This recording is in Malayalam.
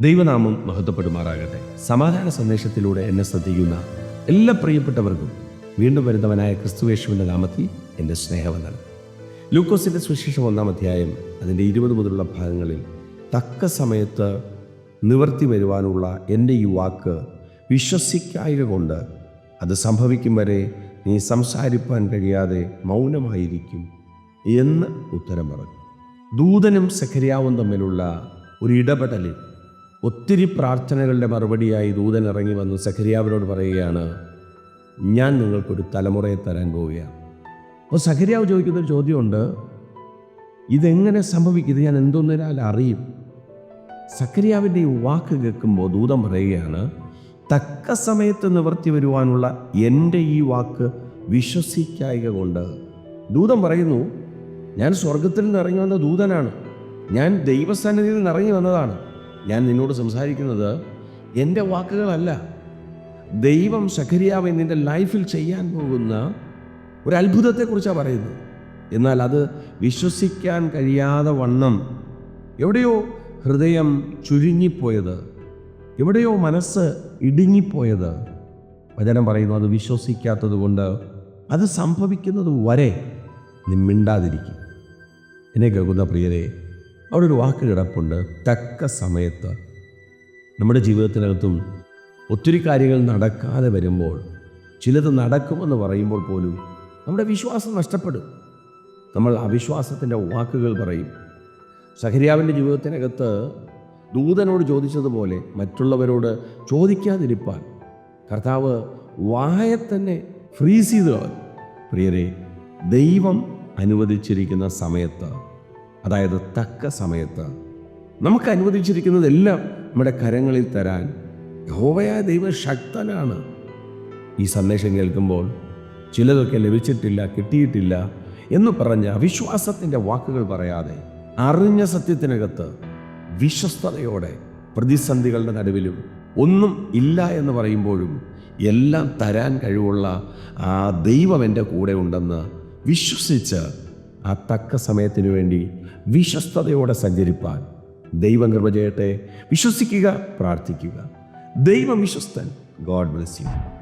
ദൈവനാമം മഹത്വപ്പെടുമാറാകട്ടെ. സമാധാന സന്ദേശത്തിലൂടെ എന്നെ ശ്രദ്ധിക്കുന്ന എല്ലാ പ്രിയപ്പെട്ടവർക്കും വീണ്ടും വരുന്നവനായ ക്രിസ്തുവേശുവിന്റെ നാമത്തിൽ എന്റെ സ്നേഹവന്ദനം. ലൂക്കോസിന്റെ സുശേഷം ഒന്നാം അധ്യായം അതിന്റെ ഇരുപത് മുതലുള്ള ഭാഗങ്ങളിൽ തക്ക സമയത്ത് നിവർത്തി വരുവാനുള്ള എന്റെ ഈ വാക്ക് വിശ്വസിക്കായക കൊണ്ട് അത് സംഭവിക്കും വരെ നീ സംസാരിപ്പാൻ കഴിയാതെ മൗനമായിരിക്കും എന്ന് ഉത്തരം പറഞ്ഞു. ദൂതനും സഖരിയാവും തമ്മിലുള്ള ഒരു ഇടപെടലിൽ ഒത്തിരി പ്രാർത്ഥനകളുടെ മറുപടിയായി ദൂതൻ ഇറങ്ങി വന്ന് സഖരിയാവിനോട് പറയുകയാണ് ഞാൻ നിങ്ങൾക്കൊരു തലമുറയെ തരാൻ പോവുകയാണ്. അപ്പോൾ സഖരിയാവ് ചോദിക്കുന്നൊരു ചോദ്യമുണ്ട് ഇതെങ്ങനെ സംഭവിക്കും? ഇത് ഞാൻ എന്തോന്നിനാൽ അറിയും? സക്കരിയാവിന്റെ ഈ വാക്ക് കേൾക്കുമ്പോൾ ദൂതം പറയുകയാണ് തക്ക സമയത്ത് നിവർത്തി വരുവാനുള്ള എന്റെ ഈ വാക്ക് വിശ്വസിക്കായക കൊണ്ട്. ദൂതം പറയുന്നു ഞാൻ സ്വർഗത്തിൽ നിന്ന് ഇറങ്ങി വന്ന ദൂതനാണ്. ഞാൻ ദൈവസന്നിധിയിൽ നിന്ന് ഇറങ്ങി വന്നതാണ്. ഞാൻ നിന്നോട് സംസാരിക്കുന്നത് എന്റെ വാക്കുകളല്ല. ദൈവം സഖരിയാവ് നിന്റെ ലൈഫിൽ ചെയ്യാൻ പോകുന്ന ഒരു അത്ഭുതത്തെക്കുറിച്ചാണ് പറയുന്നത്. എന്നാൽ അത് വിശ്വസിക്കാൻ കഴിയാതെ വണ്ണം എവിടെയോ ഹൃദയം ചുരുങ്ങിപ്പോയത് എവിടെയോ മനസ്സ് ഇടുങ്ങിപ്പോയത്. വചനം പറയുന്നു അത് വിശ്വസിക്കാത്തത് കൊണ്ട് അത് സംഭവിക്കുന്നത് വരെ നീ മിണ്ടാതിരിക്കും. എന്നെ കേൾക്കുന്ന പ്രിയരെ അവിടെ ഒരു വാക്ക് കിടപ്പുണ്ട്. തക്ക സമയത്ത്. നമ്മുടെ ജീവിതത്തിനകത്തും ഒത്തിരി കാര്യങ്ങൾ നടക്കാതെ വരുമ്പോൾ ചിലത് നടക്കുമെന്ന് പറയുമ്പോൾ പോലും നമ്മുടെ വിശ്വാസം നഷ്ടപ്പെടും. നമ്മൾ അവിശ്വാസത്തിന്റെ വാക്കുകൾ പറയും. സഹരിയാവിന്റെ ജീവിതത്തിനകത്ത് ദൂതനോട് ചോദിച്ചതുപോലെ മറ്റുള്ളവരോട് ചോദിക്കാതിരിപ്പാൻ കർത്താവ് വായ തന്നെ ഫ്രീസ് ചെയ്ത് പ്രിയരെ ദൈവം അനുവദിച്ചിരിക്കുന്ന സമയത്ത് അതായത് തക്ക സമയത്ത് നമുക്ക് അനുവദിച്ചിരിക്കുന്നതെല്ലാം നമ്മുടെ കരങ്ങളിൽ തരാൻ യഹോവയായ ദൈവം ശക്തനാണ്. ഈ സന്ദേശം കേൾക്കുമ്പോൾ ചിലതൊക്കെ ലഭിച്ചിട്ടില്ല കിട്ടിയിട്ടില്ല എന്ന് പറഞ്ഞ അവിശ്വാസത്തിന്റെ വാക്കുകൾ പറയാതെ അറിഞ്ഞ സത്യത്തിനകത്ത് വിശ്വസ്തതയോടെ പ്രതിസന്ധികളുടെ നടുവിലും ഒന്നും ഇല്ല എന്ന് പറയുമ്പോഴും എല്ലാം തരാൻ കഴിവുള്ള ആ ദൈവം എന്റെ കൂടെ ഉണ്ടെന്ന് വിശ്വസിച്ച് ആ തക്ക സമയത്തിനു വേണ്ടി വിശ്വസ്തയോടെ സഞ്ചരിപ്പാൻ. ദൈവം കൃപ ചെയ്യട്ടെ. വിശ്വസിക്കുക പ്രാർത്ഥിക്കുക. ദൈവം വിശ്വസ്തൻ. God bless you